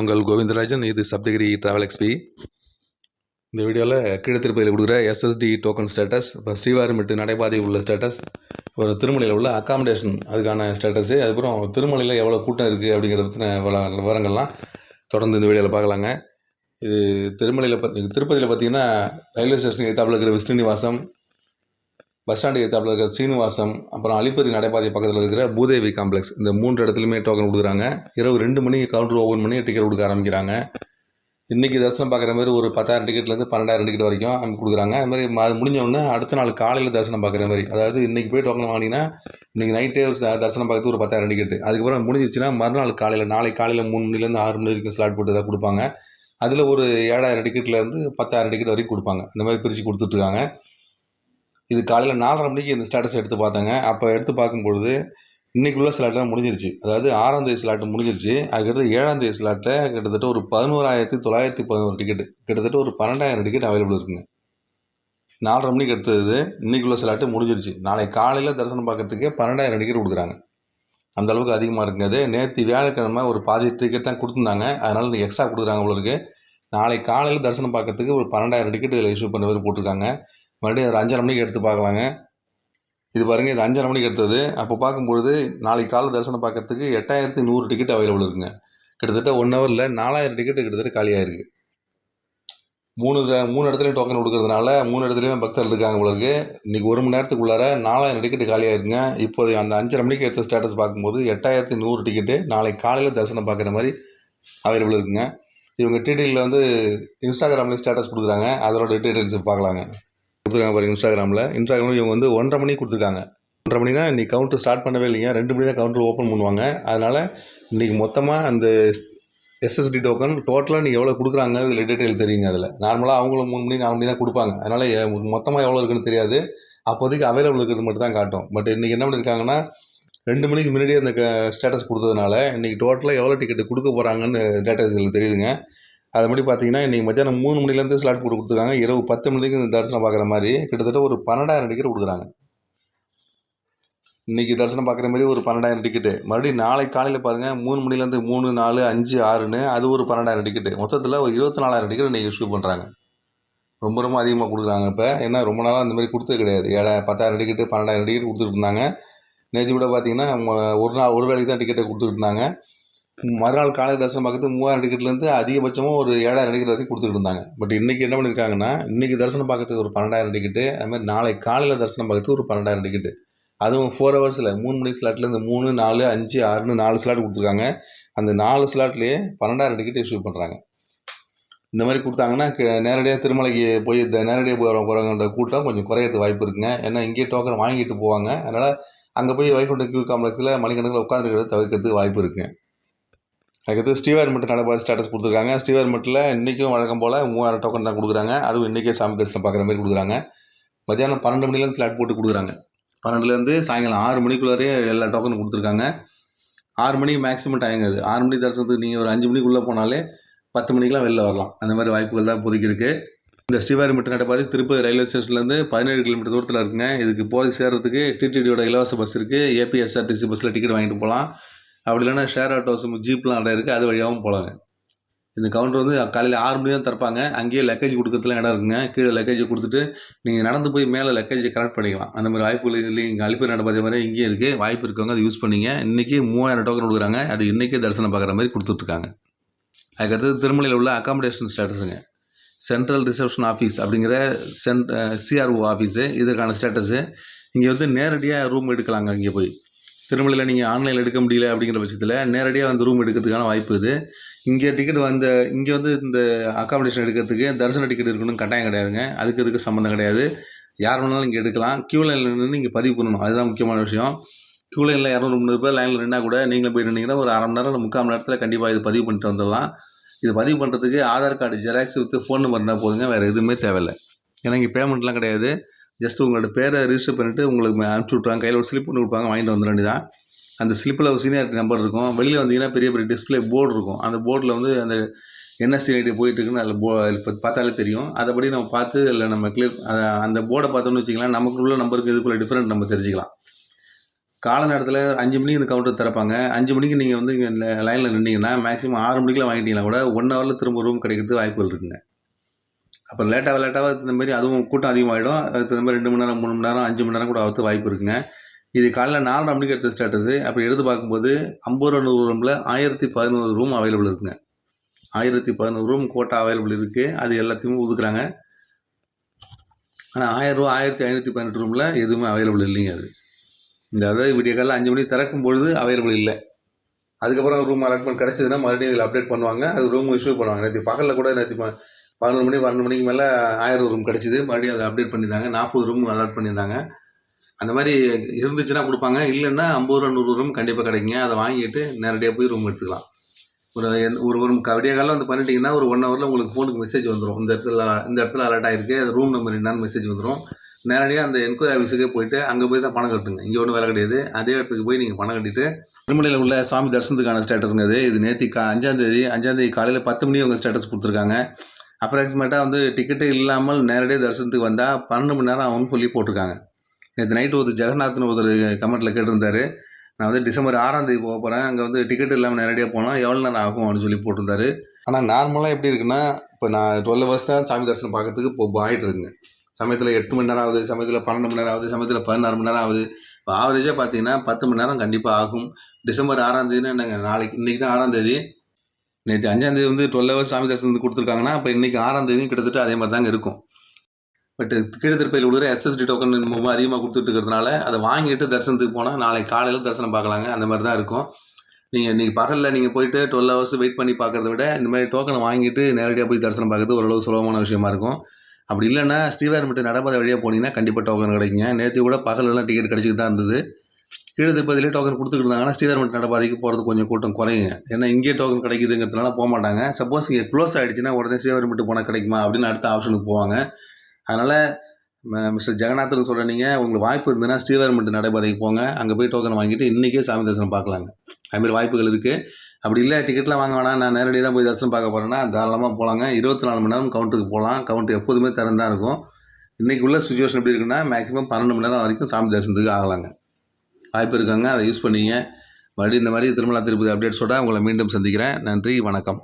நான் உங்கள் கோவிந்தராஜன் இது சப்தகிரி ட்ராவல் எக்ஸ்பி இந்த வீடியோவில் கீழே திருப்பதியில் கொடுக்குற எஸ்எஸ்டி டோக்கன் ஸ்டேட்டஸ் இப்போ ஸ்ரீவாரிமிட்டு நடைபாதை உள்ள ஸ்டேட்டஸ் ஒரு திருமலையில் உள்ள அக்காமடேஷன் அதுக்கான ஸ்டேட்டஸு அதுக்கப்புறம் திருமலையில் எவ்வளோ கூட்டம் இருக்குது அப்படிங்கிறத பற்றின விவரங்கள்லாம் தொடர்ந்து இந்த வீடியோவில் பார்க்கலாங்க. இது திருமலையில் பார்த்தி திருப்பதியில் பார்த்தீங்கன்னா ரயில்வே ஸ்டேஷன் எத்தாப்பில் இருக்கிற விஷ்ணுநிவாசம் பஸ் ஸ்டாண்டு எத்தாப்பில் இருக்கிற சீனிவாசம் அப்புறம் அலிப்பதி நடைபாதை பக்கத்தில் இருக்கிற பூதேவி காம்ப்ளெக்ஸ் இந்த மூன்று இடத்துலையுமே டோக்கன் கொடுக்குறாங்க. இரவு ரெண்டு மணிக்கு கவுண்டர் ஓப்பன் பண்ணி டிக்கெட் கொடுக்க ஆரம்பிக்கிறாங்க. இன்றைக்கி தரிசனம் பார்க்குற மாதிரி ஒரு பத்தாயிரம் டிக்கெட்லேருந்து பன்னெண்டாயிரம் டிக்கெட் வரைக்கும் அங்கே கொடுக்குறாங்க. அது மாதிரி அது முடிஞ்ச உடனே அடுத்த நாள் காலையில் தரிசனம் பார்க்குற மாதிரி. அதாவது இன்றைக்கி போய் டோக்கன் வாங்கினீங்கன்னா இன்றைக்கி நைட்டே தரிசனம் பார்க்கறது ஒரு பத்தாயிரம் டிக்கெட் அதுக்கப்புறம் முடிஞ்சிருச்சுன்னா மறுநாள் காலையில் நாளை காலையில் மூணு மணிலேருந்து ஆறு மணி வரைக்கும் ஸ்லாட் போட்டு தான் கொடுப்பாங்க. அதில் ஒரு ஏழாயிரம் டிக்கெட்லேருந்து பத்தாயிரம் டிக்கெட் வரைக்கும் கொடுப்பாங்க. இந்த மாதிரி பிரித்து கொடுத்துட்ருக்காங்க இது காலையில் நாலரை மணிக்கு இந்த ஸ்டேட்டஸ் எடுத்து பார்த்தாங்க. அப்போ எடுத்து பார்க்கும்பொழுது இன்றைக்குள்ளே ஸ்லாட்லாம் முடிஞ்சிருச்சு. அதாவது ஆறாம் தேதி ஸ்லாட் முடிஞ்சிருச்சு. அதுக்கடுத்து ஏழாம் தேதி ஸ்லாட்டில் கிட்டத்தட்ட ஒரு பதினோராயிரத்தி தொள்ளாயிரத்தி பதினோரு டிக்கெட் கிட்டத்தட்ட ஒரு பன்னெண்டாயிரம் டிக்கெட் அவைலபிள் இருக்குங்க. நாலரை மணிக்கு எடுத்தது இன்றைக்குள்ளே ஸ்லாட்டு முடிஞ்சிருச்சு. நாளை காலையில் தரிசனம் பார்க்கறதுக்கே பன்னெண்டாயிரம் டிக்கெட் கொடுக்குறாங்க. அந்த அளவுக்கு அதிகமாக இருக்குங்க. அது நேற்று வியாழக்கிழமை ஒரு பாதி டிக்கெட் தான் கொடுத்துருந்தாங்க. அதனால் இன்னைக்கு எக்ஸ்ட்ரா கொடுக்குறாங்க உங்களுக்கு நாளை காலையில் தரிசனம் பார்க்கறதுக்கு ஒரு பன்னெண்டாயிரம் டிக்கெட் இதில் இஷ்யூ பண்ண மாதிரி போட்டிருக்காங்க. மறுபடியும் ஒரு அஞ்சரை மணிக்கு எடுத்து பார்க்கலாங்க. இது பாருங்கள் இது அஞ்சரை மணிக்கு எடுத்தது. அப்போ பார்க்கும்பொழுது நாளைக்கு காலை தரிசனம் பார்க்கறதுக்கு எட்டாயிரத்தி நூறு டிக்கெட் அவைலபிள் இருக்குங்க. கிட்டத்தட்ட ஒன் ஹவரில் நாலாயிரம் டிக்கெட் கிட்டத்தட்ட காலியாகிருக்கு மூணு ர- மூணு இடத்துலையும் டோக்கன் கொடுக்கறதுனால மூணு இடத்துலையும் பக்தர்கள் இருக்காங்க உங்களுக்கு இன்றைக்கி ஒரு மணி நேரத்துக்குள்ளார நாலாயிரம் டிக்கெட் காலியாயிருங்க இப்போ இப்போது அந்த அஞ்சரை மணிக்கு எடுத்த ஸ்டேட்டஸ் பார்க்கும்போது எட்டாயிரத்தி நூறு டிக்கெட்டு நாளைக்கு காலையில் தரிசனம் பார்க்குற மாதிரி அவைலபிள் இருக்குங்க. இவங்க டிடியில் வந்து இன்ஸ்டாகிராம்லேயும் ஸ்டேட்டஸ் கொடுக்குறாங்க. அதோட டீட்டெயில்ஸ் பார்க்கலாங்க. கொடுத்துருக்காங்க பாருங்க இன்ஸ்டாகிராமில். இன்ஸ்டாகிராமில் இவங்க வந்து ஒன்றரை மணிக்கு கொடுத்துருக்காங்க. ஒன்றரை மணினா இன்றைக்கி கவுண்ட்ரு ஸ்டார்ட் பண்ணவே இல்லைங்க. ரெண்டு மணி தான் கவுண்டர் ஓப்பன் பண்ணுவாங்க. அதனால் இன்றைக்கி மொத்தமாக அந்த எஸ்எஸ்டி டோக்கன் டோட்டலாக நீங்கள் எவ்வளோ கொடுக்குறாங்க இதில் டீட்டெயில் தெரியுங்க அதில். நார்மலாக அவங்களும் மூணு மணி நாலு மணி தான் கொடுப்பாங்க. அதனால் மொத்தமாக எவ்வளோ இருக்குன்னு தெரியாது. அப்போதைக்கு அவைலபிள் இருக்கிறது மட்டும் தான் காட்டும். பட் இன்றைக்கி என்ன பண்ணியிருக்காங்கன்னா ரெண்டு மணிக்கு முன்னாடியே அந்த ஸ்டேட்டஸ் கொடுத்ததுனால இன்றைக்கி டோட்டலாக எவ்வளோ டிக்கெட் கொடுக்க போகிறாங்கன்னு டேட்டா இதில் தெரியுதுங்க. அதுபடி பார்த்தீங்கன்னா இன்றைக்கி மத்தியானம் மூணு மணிலேருந்து ஸ்லாட் போட்டு கொடுத்துருக்காங்க. இரவு பத்து மணிக்கு இந்த தரிசனம் பார்க்குற மாதிரி கிட்டத்தட்ட ஒரு பன்னெண்டாயிரம் டிக்கெட் கொடுக்குறாங்க. இன்றைக்கி தரிசனம் பார்க்குற மாதிரி ஒரு பன்னெண்டாயிரம் டிக்கெட்டு மறுபடியும் நாளை காலையில் பாருங்கள் மூணு மணிலேருந்து மூணு நாலு அஞ்சு ஆறுன்னு அது ஒரு பன்னெண்டாயிரம் டிக்கெட்டு மொத்தத்தில் ஒரு இருபத்தி நாலாயிரம் டிக்கெட் இன்றைக்கி இஷ்யூ பண்ணுறாங்க ரொம்ப ரொம்ப அதிகமாக கொடுக்குறாங்க இப்போ. ஏன்னா ரொம்ப நாளாக அந்த மாதிரி கொடுத்தது கிடையாது. ஏழை பத்தாயிரம் டிக்கெட்டு பன்னெண்டாயிரம் டிக்கெட் கொடுத்துட்டு இருந்தாங்க. நேற்று கூட பார்த்தீங்கன்னா ஒரு நாள் ஒரு வேலைக்கு தான் டிக்கெட்டை கொடுத்துட்டு இருந்தாங்க. மறுநாள் காலை தரிசனம் பார்க்கறது மூவாயிரம் டிக்கெட்லேருந்து அதிகபட்சமாக ஒரு ஏழாயிரம் டிக்கெட் வரைக்கும் கொடுத்துட்டு இருந்தாங்க. பட் இன்றைக்கி என்ன பண்ணியிருக்காங்கன்னா இன்றைக்கி தரிசனம் பார்க்கறதுக்கு ஒரு பன்னெண்டாயிரம் டிக்கெட்டு அதுமாதிரி நாளை காலையில் தரிசனம் பார்க்கறதுக்கு ஒரு பன்னெண்டாயிரம் டிக்கெட்டு அதுவும் ஃபோர் ஹவர்ஸில் மூணு மணி ஸ்லாட்லேருந்து மூணு நாலு அஞ்சு ஆறுன்னு நாலு ஸ்லாட் கொடுத்துருக்காங்க. அந்த நாலு ஸ்லாட்லேயே பன்னெண்டாயிரம் டிக்கெட் இஷ்யூ பண்ணுறாங்க இந்த மாதிரி கொடுத்தாங்கன்னா நேரடியாக திருமலைக்கு போய் நேரடியாக போகிற போகிறவங்களோட கூட்டம் கொஞ்சம் குறையிறதுக்கு வாய்ப்பு இருக்குங்க. ஏன்னா இங்கேயே டோக்கன் வாங்கிட்டு போவாங்க. அதனால் அங்கே போய் வைகுண்ட கியூ காம்ப்ளெக்ஸில் மணிக்கணக்கில் உட்காந்துருக்கிறத தவிர்க்கிறதுக்கு வாய்ப்பு இருக்குங்க. அதுக்கடுத்து மட்டும் நடப்பாத ஸ்டேட்டஸ் கொடுத்துருக்காங்க. ஸ்ரீவாரிமட்டில் இன்றைக்கும் வழக்கம் போல் மூவாயிரம் டோக்கன் தான் கொடுக்குறாங்க. அதுவும் இன்றைக்கே சாமி தரிசனம் பார்க்குற மாதிரி கொடுக்குறாங்க. மத்தியானம் பன்னெண்டு மணிலேருந்து ஸ்லாட் போட்டு கொடுக்குறாங்க. பன்னெண்டுலேருந்து சாயங்காலம் ஆறு மணிக்குள்ளாரே எல்லா டோக்கனும் கொடுத்துருக்காங்க. ஆறு மணிக்கு மேக்ஸிமம் டைம் அது. ஆறு மணி தரிசனத்துக்கு நீங்கள் ஒரு அஞ்சு மணிக்குள்ளே போனாலே பத்து மணிக்கெலாம் வெளில வரலாம். அந்த மாதிரி வாய்ப்புகள் தான் இப்போதைக்கு இருக்குது இந்த ஸ்ரீவாரிமட்டு நடைபாதை திருப்பதி ரயில்வே ஸ்டேஷன்லேருந்து பதினேழு கிலோமீட்டர் தூரத்தில் இருக்குங்க. இதுக்கு போய் சேர்றதுக்கு டிடிடியோட இலவச பஸ் இருக்குது ஏபிஎஸ்ஆர்டிசி பஸ்ஸில் டிக்கெட் வாங்கிட்டு போகலாம். அப்படி இல்லைன்னா ஷேர் ஆட்டோஸ் ஜீப்லாம் இடம் இருக்குது அது வழியாகவும் போகலாங்க இந்த கவுண்டர் வந்து காலையில் ஆறு மணி தான் திறப்பாங்க. அங்கேயே லக்கேஜ் கொடுக்குறதுலாம் இடம் இருக்குங்க. கீழே லக்கேஜ் கொடுத்துட்டு நீங்கள் நடந்து போய் மேலே லக்கேஜை கலெக்ட் பண்ணிக்கலாம். அந்த மாதிரி வாய்ப்புகள் இல்லை இங்கே அழிப்பு நடப்பாத மாதிரி இங்கேயும் இருக்குது வாய்ப்பு இருக்கவங்க அதை யூஸ் பண்ணிங்க. இன்றைக்கி மூவாயிரம் டோக்கன் கொடுக்குறாங்க. அது இன்றைக்கே தரிசனம் பார்க்குற மாதிரி கொடுத்துட்ருக்காங்க. அதுக்கடுத்தது திருமலையில் உள்ள அக்காமடேஷன் ஸ்டேட்டஸுங்க சென்ட்ரல் ரிசப்ஷன் ஆஃபீஸ் அப்படிங்கிற சென்ட் சிஆர்ஓ ஆஃபீஸு இதற்கான ஸ்டேட்டஸு இங்கே வந்து நேரடியாக ரூம் எடுக்கலாங்க இங்கே போய். திருமலையில் நீங்கள் ஆன்லைனில் எடுக்க முடியல அப்படிங்கிற பட்சத்தில் நேரடியாக வந்து ரூம் எடுக்கிறதுக்கான வாய்ப்பு இது. இங்கே டிக்கெட் வந்த இங்கே வந்து இந்த அகாமடேஷன் எடுக்கிறதுக்கு தரிசன டிக்கெட் இருக்கணும்னு கட்டாயம் கிடையாதுங்க. அதுக்கு இதுக்கு சம்மந்தம் கிடையாது. யார் வேணாலும் இங்கே எடுக்கலாம். க்யூ லைனில் நின்று இங்கே பதிவு பண்ணணும். அதுதான் முக்கியமான விஷயம். க்யூ லைனில் இரநூறு முந்நூறு பேர் லைனில் நின்னா கூட நீங்களும் போய் நின்றீங்கன்னா ஒரு அரை மணி நேரம் முக்கால் மணி நேரத்தில் கண்டிப்பாக இது பதிவு பண்ணிட்டு வந்துடலாம். இது பதிவு பண்ணுறதுக்கு Aadhaar card xerox with phone number இருந்தால் போதுங்க. வேறு எதுவுமே தேவையில்லை. ஏன்னா இங்கே பேமெண்ட்லாம் கிடையாது. ஜஸ்ட் உங்களோட பேரை ரிஜிஸ்டர் பண்ணிவிட்டு உங்களுக்கு அனுப்பிச்சி விட்ருவாங்க கையில் ஒரு ஸ்லிப் ஒன்று கொடுப்பாங்க. வாங்கிட்டு வந்துட வேண்டியதான் அந்த ஸ்லிப்பில் ஒரு சீனியாரிட்டி நம்பர் இருக்கும். வெளியில் வந்தீங்கன்னா பெரிய பெரிய டிஸ்ப்ளே போர்டு இருக்கும். அந்த போர்டில் வந்து அந்த என்ன சீனியாரிட்டி போயிட்டுருக்குன்னு அதில் போ அதில் இப்போ பார்த்தாலே தெரியும். அதைப்படி நம்ம பார்த்து அதில் நம்ம கிளியர் அந்த போர்டை பார்த்தோம்னு வச்சிங்களேன் நமக்குள்ள நம்பருக்கு இதுக்குள்ளே டிஃப்ரெண்ட் நம்ம தெரிஞ்சுக்கலாம். காலை நேரத்தில் அஞ்சு மணிக்கு இந்த கவுண்டர் திறப்பாங்க. அஞ்சு மணிக்கு நீங்கள் வந்து இங்கே லைனில் நின்றீங்கன்னா மேக்ஸிமம் ஆறு மணிக்கெலாம் வாங்கிட்டீங்கன்னா கூட ஒன் ஹவரில் திரும்ப ரூம் கிடைக்கிறதுக்கு வாய்ப்புகள் இருக்குங்க. அப்புறம் லேட்டாக லேட்டாக இந்த மாதிரி அதுவும் கூட்டம் அதிகமாகிடும் அதுக்கு தகுந்த மாதிரி ரெண்டு மணி நேரம் மூணு மணி நேரம் அஞ்சு மணி நேரம் கூட ஆகிறது வாய்ப்பு இருக்குங்க. இது காலைல நாலரை மணிக்கு எடுத்த ஸ்டேட்டஸு அப்படி எடுத்து பார்க்கும்போது ஐம்பது ரூபா நூறு ரூமில் ஆயிரத்தி பதினோரு ரூம் அவைலபிள் இருக்குங்க. ஆயிரத்தி பதினோரு ரூம் கோட்டா அவைலபிள் இருக்குது அது எல்லாத்தையுமே ஒதுக்குறாங்க. ஆனால் ஆயிரரூவா ஆயிரத்தி ஐநூற்றி பதினெட்டு ரூமில் எதுவுமே அவைலபிள் இல்லைங்க அது. இந்த அதாவது விடிய காலையில் அஞ்சு மணி திறக்கும் பொழுது அவைலபிள் இல்லை. அதுக்கப்புறம் ரூம் அலாட்மெண்ட் கிடச்சதுன்னா மறுபடியும் இதில் அப்டேட் பண்ணுவாங்க. அது ரூம் இஷ்யூ பண்ணுவாங்க. நேற்று பகலில் கூட நேற்று பதினொரு மணி பன்னெண்டு மணிக்கு மேலே ஆயிரம் ரூம் கிடச்சிது. மறுபடியும் அதை அப்டேட் பண்ணியிருந்தாங்க. நாற்பது ரூம் அலாட் பண்ணியிருந்தாங்க. அந்த மாதிரி இருந்துச்சுன்னா கொடுப்பாங்க. இல்லைன்னா ஐம்பது ரூபா நூறு ரூம் கண்டிப்பாக கிடைக்குங்க. அதை வாங்கிட்டு நேரடியாக போய் ரூம் எடுத்துக்கலாம். ஒரு எந்த- ஒரு ஒரு விடிய காலம் வந்து பண்ணிட்டீங்கன்னா ஒரு ஒன் ஹவரில் உங்களுக்கு ஃபோனுக்கு மெசேஜ் வந்துடும் இந்த இடத்துல இந்த இடத்துல அலர்ட் ஆகிருக்கு அது ரூம் நம்பர் என்னான்னு மெசேஜ் வந்துடும் நேரடியாக அந்த என்கொயரி ஆஃபீஸுக்கே போயிட்டு அங்கே போய் தான் பணம் கட்டுங்க இங்கே ஒன்றும் வேலை கிடையாது. அதே இடத்துக்கு போய் நீங்கள் பணம் கட்டிட்டு திருமலையில் உள்ள சாமி தரிசனத்துக்கான ஸ்டேட்டஸுங்க இது. இது நேற்று கா அஞ்சாந்தேதி அஞ்சாந்தேதி காலையில் பத்து மணி அவங்க ஸ்டேட்டஸ் கொடுத்துருக்காங்க. அப்ராக்சிமேட்டாக வந்து டிக்கெட்டே இல்லாமல் நேரடியாக தரிசனத்துக்கு வந்தால் பன்னெண்டு மணி நேரம் ஆகும்னு சொல்லி போட்டிருக்காங்க. நேற்று நைட்டு ஒரு ஜெகநாத்னு ஒருத்தர் கமெண்ட்டில் கேட்டிருந்தார். நான் வந்து டிசம்பர் ஆறாம் தேதி போக போகிறேன் அங்கே வந்து டிக்கெட் இல்லாமல் நேரடியாக போனால் எவ்வளோ நேரம் ஆகும் அப்படின்னு சொல்லி போட்டிருந்தாரு. ஆனால் நார்மலாக எப்படி இருக்குன்னா இப்போ நான் டுவெல் ஹவர்ஸ் தான் சாமி தரிசனம் பார்க்கறதுக்கு இப்போ ஆகிட்டு இருக்குங்க சமயத்தில் எட்டு மணி நேரம் ஆகுது சமயத்தில் பன்னெண்டு மணி நேரம் ஆகுது சமயத்தில் பதினாறு மணி நேரம் ஆகுது. இப்போ ஆவரேஜாக பார்த்தீங்கன்னா பத்து மணி நேரம் கண்டிப்பாக ஆகும். டிசம்பர் ஆறாம் தேதினா என்னங்க நாளைக்கு இன்றைக்கி தான் ஆறாம் தேதி. நேற்று அஞ்சாம் தேதி வந்து டுவெல் ஹவர்ஸ் சாமி தரிசனத்துக்கு கொடுத்துருக்காங்கன்னா இப்போ இன்றைக்கி ஆறாம் தேதியும் கிட்டத்தட்ட அதே மாதிரி தாங்க இருக்கும் பட் கீழ உள்ள எஸ்எஸ்டி டோக்கன் ரொம்ப அதிகமாக கொடுத்துட்டு இருக்கிறதுனால அதை வாங்கிட்டு தரிசனத்துக்கு போனால் நாளைக்கு காலையில் தரிசனம் பார்க்கலாங்க. அந்த மாதிரி தான் இருக்கும். நீங்கள் இன்றைக்கி பகலில் நீங்கள் போயிட்டு டுவெல் ஹவர்ஸ் வெயிட் பண்ணி பார்க்குறத விட இந்த மாதிரி டோக்கனை வாங்கிட்டு நேரடியாக போய் தரிசனம் பார்க்குறது ஓரளவு சுலபமான விஷயமா இருக்கும். அப்படி இல்லைன்னா ஸ்ரீவாரிமட்டு நடப்பாதை வழியாக போனீங்கன்னா கண்டிப்பாக டோக்கன் கிடைக்குங்க. நேற்று கூட பகலெல்லாம் டிக்கெட் கிடச்சிட்டு தான் இருந்தது. கீழே திருப்பதியிலே டோக்கன் கொடுத்துட்டு இருந்தாங்கன்னா மட்டும் நடப்பாதைக்கு போகிறது கொஞ்சம் கூட்டம் குறையுங்க. ஏன்னா இங்கேயே டோக்கன் கிடைக்குதுங்கிறதுனால போக மாட்டாங்க. சப்போஸ் இங்கே க்ளோஸ் ஆகிடுச்சுன்னா உடனே ஸ்ரீவாரிமட்டு போனால் கிடைக்குமா அப்படின்னு அடுத்த ஆப்ஷனுக்கு போவாங்க. அதனால் மிஸ்டர் ஜெகநாதன் சொல்கிற நீங்கள் உங்களுக்கு வாய்ப்பு இருந்ததுன்னா ஸ்ரீவாரிமட்டு நடைபாதைக்கு போங்க. அங்கே போய் டோக்கன் வாங்கிட்டு இன்றைக்கே சாமி தரிசனம் பார்க்கலாங்க. அதுமாதிரி வாய்ப்புகள் இருக்குது அப்படி இல்லை டிக்கெட்லாம் வாங்க வேணாம். நான் நேரடியாக தான் போய் தரிசனம் பார்க்க போகிறேன்னா தாராளமாக போகலாங்க இருபத்தி நாலு மணி நேரம் கவுண்ட்டுக்கு போகலாம். கவுண்ட் எப்போதுமே திறந்தான் இருக்கும். இன்றைக்கி உள்ள சுச்சுவேஷன் எப்படி இருக்குன்னா மேக்ஸிமம் பன்னெண்டு மணி நேரம் வரைக்கும் சாமி தரிசனத்துக்கு ஆகலாங்க. வாய்ப்பு இருக்காங்க அதை யூஸ் பண்ணிங்க. மறுபடியும் இந்த மாதிரி திருமலா திருப்பதி அப்டேட்ஸோட உங்களை மீண்டும் சந்திக்கிறேன். நன்றி வணக்கம்.